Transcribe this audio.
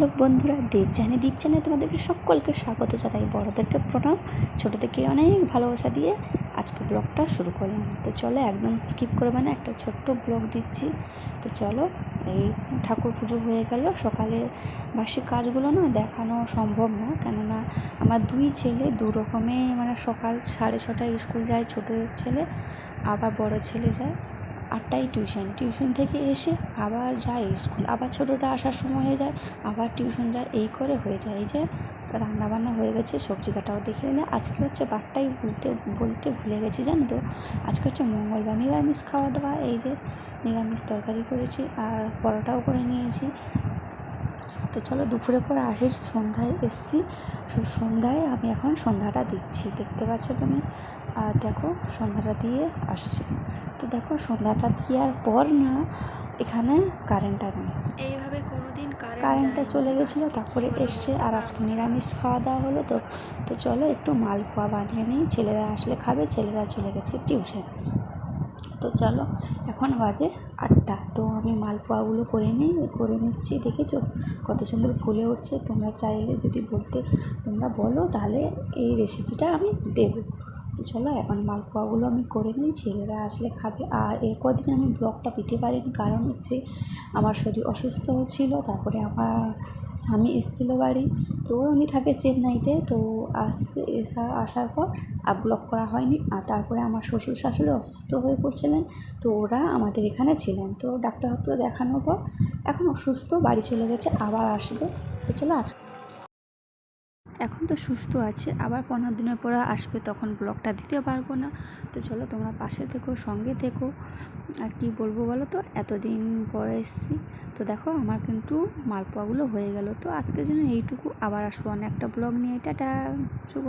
Hello বন্ধুরা দেবজানি দীপজানে তোমাদেরকে সকলকে স্বাগত জানাই। বড়োদেরকে প্রণাম, ছোটোদেরকে অনেক ভালোবাসা দিয়ে আজকে ব্লগটা শুরু করলাম। তো চলো একদম স্কিপ করে মানে একটা ছোট্ট ব্লগ দিচ্ছি। তো চলো, এই ঠাকুর পুজো হয়ে গেল। সকালে বাসি কাজগুলো না দেখানো সম্ভব না, কেননা আমার দুই ছেলে, দু রকমে মানে সকাল সাড়ে ছটায় স্কুল যায়, ছোটো ছেলে, আবার বড় ছেলে যায়। আটটায় টিউশন। টিউশন থেকে এসে আবার যায় স্কুল। আবার ছোটোটা আসার সময় হয়ে যায়, আবার টিউশন যায়, এই করে হয়ে যায়। এই যে রান্নাবান্না হয়ে গেছে, সবজি কাটাও দেখে নিলে। আজকে হচ্ছে বারটাই বলতে বলতে ভুলে গেছি, জানো তো? আজকে হচ্ছে মঙ্গলবার, নিরামিষ খাওয়া দাওয়া। এই যে নিরামিষ তরকারি করেছি আর পরোটাও করে নিয়েছি। তো চলো দুপুরে পরে আসি সন্ধ্যায় এসছি। সন্ধ্যায় আমি এখন সন্ধ্যাটা দিচ্ছি দেখতে পাচ্ছ তুমি? আর দেখো সন্ধ্যাটা দিয়ে আসছি। তো দেখো সন্ধ্যাটা দেওয়ার পর না এখানে কারেন্টটা নেই। এইভাবে কোনোদিন কারেন্টটা চলে গেছিল তারপরে এসছে আর আজকে নিরামিষ খাওয়া দাওয়া হলো তো। তো চলো একটু মালপোয়া বানিয়ে নিই ছেলেরা আসলে খাবে ছেলেরা চলে গেছে টিউশন। তো চলো, এখন বাজে আটটা। তো আমি মালপোয়াগুলো করে নিই, করে নিচ্ছি, দেখেছ? কত সুন্দর ফুলে উঠছে। তোমরা চাইলে যদি বলতে তোমরা বলো, তাহলে এই রেসিপিটা আমি দেবো। তো চলো, এখন মালপোয়াগুলো আমি করে নিই, ছেলেরা আসলে খাবে। আর এ কদিন আমি ব্লগটা দিতে পারিনি, কারণ হচ্ছে আমার শরীর অসুস্থ ছিল, তারপরে আমার স্বামী এসেছিল বাড়ি। তো উনি থাকে চেন্নাইতে, তো আসছে এসা, আসার পর আর ব্লক করা হয়নি। আর তারপরে আমার শ্বশুর শাশুড়ি অসুস্থ হয়ে পড়ছিলেন, তো ওরা আমাদের এখানে ছিলেন। তো ডাক্তার দেখানোর পর এখন অসুস্থ, বাড়ি চলে গেছে, আবার আসবে। তো চলো আজকে এখন তো সুস্থ আছে, আবার পনেরো দিনের পর আসবে, তখন ব্লগটা দিতে পারব না। তো চলো তোমরা পাশে থেকো, সঙ্গে থেকো। আর কি বলব বলো তো? এতদিন পরে এসেছি। তো দেখো, আমার কিন্তু মালপোয়াগুলো হয়ে গেল। তো আজকের জন্য এইটুকু। আবার আসব অনেকটা ব্লগ নিয়ে। এটা শুভ